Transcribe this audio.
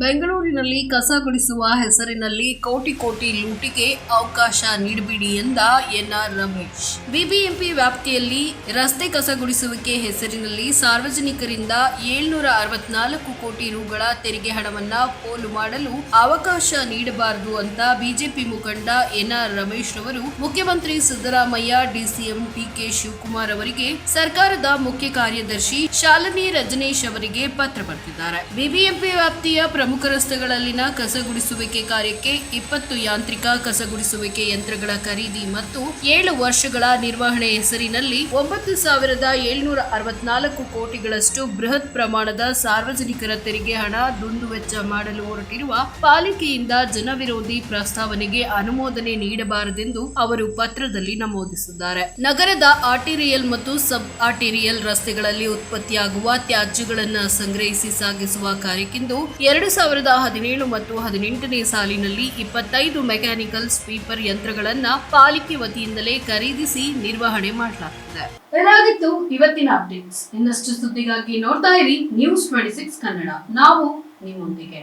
ಬೆಂಗಳೂರಿನಲ್ಲಿ ಕಸ ಗುಡಿಸುವ ಹೆಸರಿನಲ್ಲಿ ಕೋಟಿ ಕೋಟಿ ಲೂಟಿಗೆ ಅವಕಾಶ ನೀಡಬೇಡಿ ಎಂದ ಎನ್ಆರ್ ರಮೇಶ್. ಬಿಬಿಎಂಪಿ ವ್ಯಾಪ್ತಿಯಲ್ಲಿ ರಸ್ತೆ ಕಸ ಗುಡಿಸುವಿಕೆ ಹೆಸರಿನಲ್ಲಿ ಸಾರ್ವಜನಿಕರಿಂದ ಏಳ್ನೂರ ಅರವತ್ನಾಲ್ಕು ಕೋಟಿ ರುಗಳ ತೆರಿಗೆ ಹಣವನ್ನ ಪೋಲು ಮಾಡಲು ಅವಕಾಶ ನೀಡಬಾರದು ಅಂತ ಬಿಜೆಪಿ ಮುಖಂಡ ಎನ್ಆರ್ ರಮೇಶ್ ರವರು, ಮುಖ್ಯಮಂತ್ರಿ ಸಿದ್ದರಾಮಯ್ಯ, ಡಿಸಿಎಂ ಡಿಕೆ ಶಿವಕುಮಾರ್ ಅವರಿಗೆ ಸರ್ಕಾರದ ಮುಖ್ಯ ಕಾರ್ಯದರ್ಶಿ ಶಾಲಿನಿ ರಜನೀಶ್ ಅವರಿಗೆ ಪತ್ರ ಬರೆದಿದ್ದಾರೆ. ಬಿಬಿಎಂಪಿ ವ್ಯಾಪ್ತಿಯ ಪ್ರಮುಖ ರಸ್ತೆಗಳಲ್ಲಿನ ಕಸಗುಡಿಸುವಿಕೆ ಕಾರ್ಯಕ್ಕೆ ಇಪ್ಪತ್ತು ಯಾಂತ್ರಿಕ ಕಸಗುಡಿಸುವಿಕೆ ಯಂತ್ರಗಳ ಖರೀದಿ ಮತ್ತು ಏಳು ವರ್ಷಗಳ ನಿರ್ವಹಣೆ ಹೆಸರಿನಲ್ಲಿ ಒಂಬತ್ತು ಸಾವಿರದ ಏಳ್ನೂರ ಅರವತ್ನಾಲ್ಕು ಕೋಟಿಗಳಷ್ಟು ಬೃಹತ್ ಪ್ರಮಾಣದ ಸಾರ್ವಜನಿಕರ ತೆರಿಗೆ ಹಣ ದುಂದುವೆಚ್ಚ ಮಾಡಲು ಹೊರಟಿರುವ ಪಾಲಿಕೆಯಿಂದ ಜನವಿರೋಧಿ ಪ್ರಸ್ತಾವನೆಗೆ ಅನುಮೋದನೆ ನೀಡಬಾರದೆಂದು ಅವರು ಪತ್ರದಲ್ಲಿ ನಮೂದಿಸಿದ್ದಾರೆ. ನಗರದ ಆರ್ಟಿರಿಯಲ್ ಮತ್ತು ಸಬ್ ಆರ್ಟಿರಿಯಲ್ ರಸ್ತೆಗಳಲ್ಲಿ ಉತ್ಪತ್ತಿಯಾಗುವ ತ್ಯಾಜ್ಯಗಳನ್ನು ಸಂಗ್ರಹಿಸಿ ಸಾಗಿಸುವ ಕಾರ್ಯಕ್ಕೆಂದು ಎರಡು ಸಾವಿರದ ಹದಿನೇಳು ಮತ್ತು ಹದಿನೆಂಟನೇ ಸಾಲಿನಲ್ಲಿ ಇಪ್ಪತ್ತೈದು ಮೆಕ್ಯಾನಿಕಲ್ ಸ್ವೀಪರ್ ಯಂತ್ರಗಳನ್ನ ಪಾಲಿಕೆ ವತಿಯಿಂದಲೇ ಖರೀದಿಸಿ ನಿರ್ವಹಣೆ ಮಾಡಲಾಗುತ್ತದೆ ಇದಾಗಿತ್ತು ಇವತ್ತಿನ ಅಪ್ಡೇಟ್ಸ್ ಇನ್ನಷ್ಟು ಸುದ್ದಿಗಾಗಿ ನೋಡ್ತಾ ಇರಿ ನ್ಯೂಸ್ ಟ್ವೆಂಟಿ ಸಿಕ್ಸ್ ಕನ್ನಡ. ನಾವು ನಿಮ್ಮೊಂದಿಗೆ.